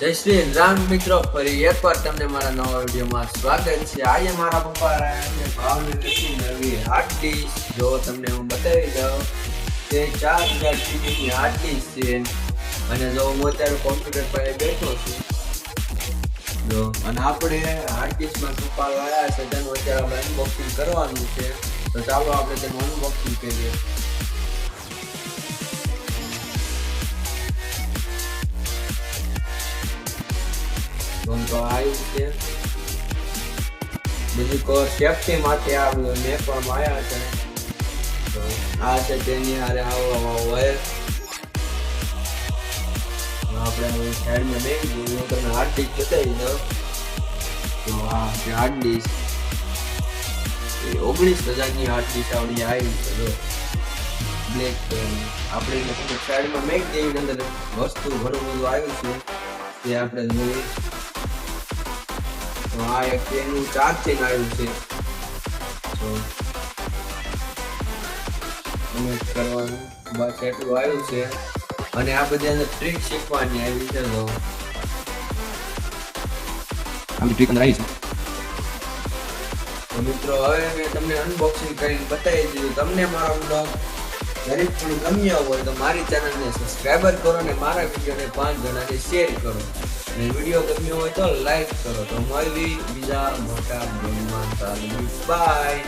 જય શ્રી રામ મિત્રો, ફરી એકવાર તમને મારા નવા વિડીયોમાં સ્વાગત છે. આજે મારા પપ્પા રહ્યા ભાવની કેટલી નવી હાર્ડ ડિશ જો તમને હું બતાવી દઉં. તે ચાર હજાર જીબીની હાર્ડ ડિશ છે. અને જો હું અત્યારે કોમ્પ્યુટર પર બેઠો છું, જો, અને આપણે હાર્ડ ડિશમાં પપ્પા લાવ્યા છે તેનું અત્યારે આપણે અનબોક્સિંગ કરવાનું છે. તો ચાલો આપણે તેનું અનબોક્સિંગ કરીએ. ફોન તો આવ્યું છે. બીજું કો સેફટી માટે આવ્યું મેં પણ આવ્યા છે. તો આ છે તેની હારે આવવામાં હોય આપણે હવે સાઈડમાં મેં દઉં હું તમને હાર્ડ ડિસ્ક બતાવી દઉં. તો આ છે હાર્ડ ડિસ્ક ઓગણીસ હજારની હાર્ડ ડિસ્ક આવડી આવી છે બ્લેક આપણે સાઈડમાં મેં દેવી અંદર વસ્તુ ઘણું બધું આવ્યું છે. તે આપણે જોઈએ. તો આ એક એનું ચાર્જિંગ આવ્યું છે. તો કરવાનું. બસ એટલું આવ્યું છે. અને આ બધી અંદર ટ્રીક શીખવાની આવી છે તો. આમ ટ્રીક અંદર આવી છે. તો મિત્રો હવે મેં તમને અનબોક્સિંગ કરીને બતાવી દીધું. તમને મારો બ્લોગ ગરીબ થોડું ગમ્યો હોય તો મારી ચેનલને સબસ્ક્રાઈબર કરો અને મારા વિડીયોને પાંચ જણાને શેર કરો. અને વીડિયો ગમ્યો હોય તો લાઈક કરો. તો મળવી બીજા મોટા બ્લોગમાં. બાય